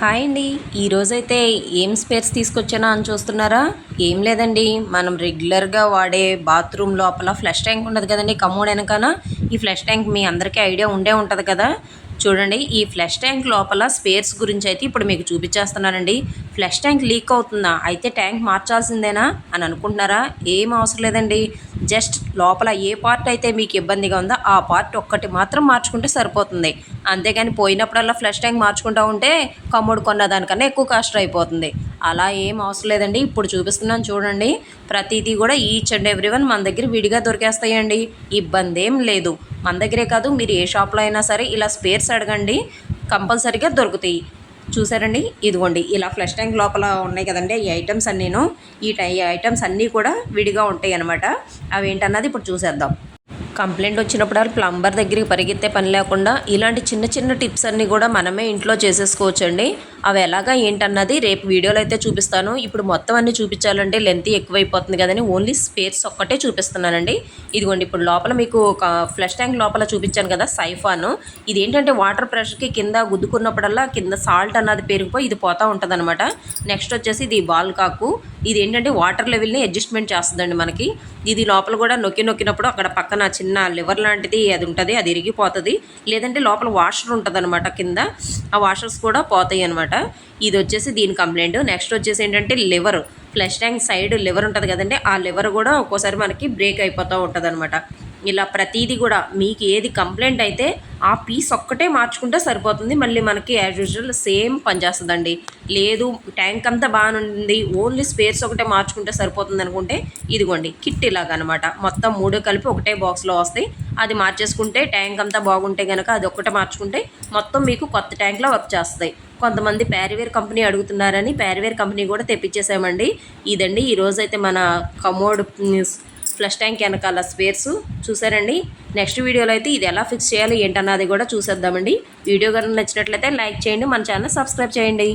Hi అండి. ఈరోజైతే ఏం స్పేర్స్ తీసుకొచ్చానా అని చూస్తున్నారా? ఏం లేదండి. మనం రెగ్యులర్గా వాడే బాత్రూమ్ లోపల ఫ్లష్ ట్యాంక్ ఉండదు కదండి. కమోడ్ వెనకాల. ఈ ఫ్లష్ ట్యాంక్ మీ అందరికీ ఐడియా ఉండే ఉంటుంది కదా. చూడండి ఈ ఫ్లష్ ట్యాంక్ లోపల స్పేర్స్ గురించి అయితే ఇప్పుడు మీకు చూపించేస్తున్నానండి. ఫ్లష్ ట్యాంక్ లీక్ అవుతుందా? అయితే ట్యాంక్ మార్చాల్సిందేనా అని అనుకుంటున్నారా? ఏం అవసరం లేదండి. జస్ట్ లోపల ఏ పార్ట్ అయితే మీకు ఇబ్బందిగా ఉందో ఆ పార్ట్ ఒక్కటి మాత్రం మార్చుకుంటే సరిపోతుంది. అంతేగాని పోయినప్పుడల్లా ఫ్లష్ ట్యాంక్ మార్చుకుంటూ ఉంటే కమ్ముడు కొన్న దానికన్నా ఎక్కువ కాస్ట్ అయిపోతుంది. అలా ఏం అవసరం లేదండి. ఇప్పుడు చూపిస్తున్నాను చూడండి. ప్రతిదీ కూడా ఈచ్ అండ్ ఎవ్రీ వన్ మన దగ్గర విడిగా దొరికేస్తాయండి. ఇబ్బంది ఏం లేదు. మన దగ్గరే కాదు మీరు ఏ షాప్లో అయినా సరే ఇలా స్పేర్స్ అడగండి. కంపల్సరీగా దొరుకుతాయి. చూసారండి? ఇదిగోండి. ఇలా ఫ్లష్ ట్యాంక్ లోపల ఉన్నాయి కదండి. ఈ ఐటమ్స్ అన్నీను. ఈ ఈ ఐటమ్స్ అన్నీ కూడా విడిగా ఉంటాయి అనమాట అవి ఏంటన్నది ఇప్పుడు చూసేద్దాం. కంప్లైంట్ వచ్చినప్పుడు ప్లంబర్ దగ్గరికి పరిగెత్తే పని లేకుండా ఇలాంటి చిన్న చిన్న టిప్స్ అన్నీ కూడా మనమే ఇంట్లో చేసేసుకోవచ్చండి. అవి ఎలాగా ఏంటన్నది రేపు వీడియోలో అయితే చూపిస్తాను. ఇప్పుడు మొత్తం అన్ని చూపించాలంటే లెంత్ ఎక్కువైపోతుంది కదని ఓన్లీ స్పేర్స్ ఒక్కటే చూపిస్తున్నానండి. ఇదిగోండి ఇప్పుడు లోపల మీకు ఒక ఫ్లష్ ట్యాంక్ లోపల చూపించాను కదా సైఫాను. ఇది ఏంటంటే వాటర్ ప్రెషర్కి కింద గుద్దుకున్నప్పుడల్లా కింద సాల్ట్ అన్నది పెరిగిపోయి ఇది పోతూ ఉంటుందనమాట నెక్స్ట్ వచ్చేసి ఇది బాల్ కాకు. ఇది ఏంటంటే వాటర్ లెవెల్ని అడ్జస్ట్మెంట్ చేస్తుందండి మనకి. ఇది లోపల కూడా నొక్కి నొక్కినప్పుడు అక్కడ పక్కన చిన్న లివర్ లాంటిది అది ఉంటుంది అది ఇరిగిపోతుంది. లేదంటే లోపల వాషర్ ఉంటుంది అనమాట కింద. ఆ వాషర్స్ కూడా పోతాయి అనమాట ఇది వచ్చేసి దీని కంప్లైంట్ నెక్స్ట్ వచ్చేసి ఏంటంటే lever flush tank side lever ఉంటుంది కదండి. ఆ లివర్ కూడా ఒక్కోసారి మనకి బ్రేక్ అయిపోతూ ఉంటుంది అనమాట ఇలా ప్రతీది కూడా మీకు ఏది కంప్లైంట్ అయితే ఆ పీస్ ఒక్కటే మార్చుకుంటే సరిపోతుంది. మళ్ళీ మనకి యాజ్ యూజువల్ సేమ్ పనిచేస్తుందండి లేదు ట్యాంక్ అంతా బాగానే ఉంది. ఓన్లీ స్పేర్స్ ఒకటే మార్చుకుంటే సరిపోతుంది అనుకుంటే ఇదిగోండి కిట్ ఇలాగ అనమాట మొత్తం మూడు కలిపి ఒకటే బాక్స్లో వస్తాయి. అది మార్చేసుకుంటే ట్యాంక్ అంతా బాగుంటే కనుక అది ఒక్కటే మార్చుకుంటే మొత్తం మీకు కొత్త ట్యాంక్లో వర్క్ చేస్తాయి కొంతమంది ప్యారివేర్ కంపెనీ అడుగుతున్నారని ప్యారివేర్ కంపెనీ కూడా తెప్పించేసామండి ఇదండి ఈరోజైతే మన కమోడ్ ఫ్లష్ ట్యాంక్ వెనకాల స్పేర్స్ చూసారండి నెక్స్ట్ వీడియోలో అయితే ఇది ఎలా ఫిక్స్ చేయాలి ఏంటన్నది కూడా చూసేద్దామండి. వీడియో కనుక నచ్చినట్లయితే లైక్ చేయండి మన ఛానల్ సబ్స్క్రైబ్ చేయండి.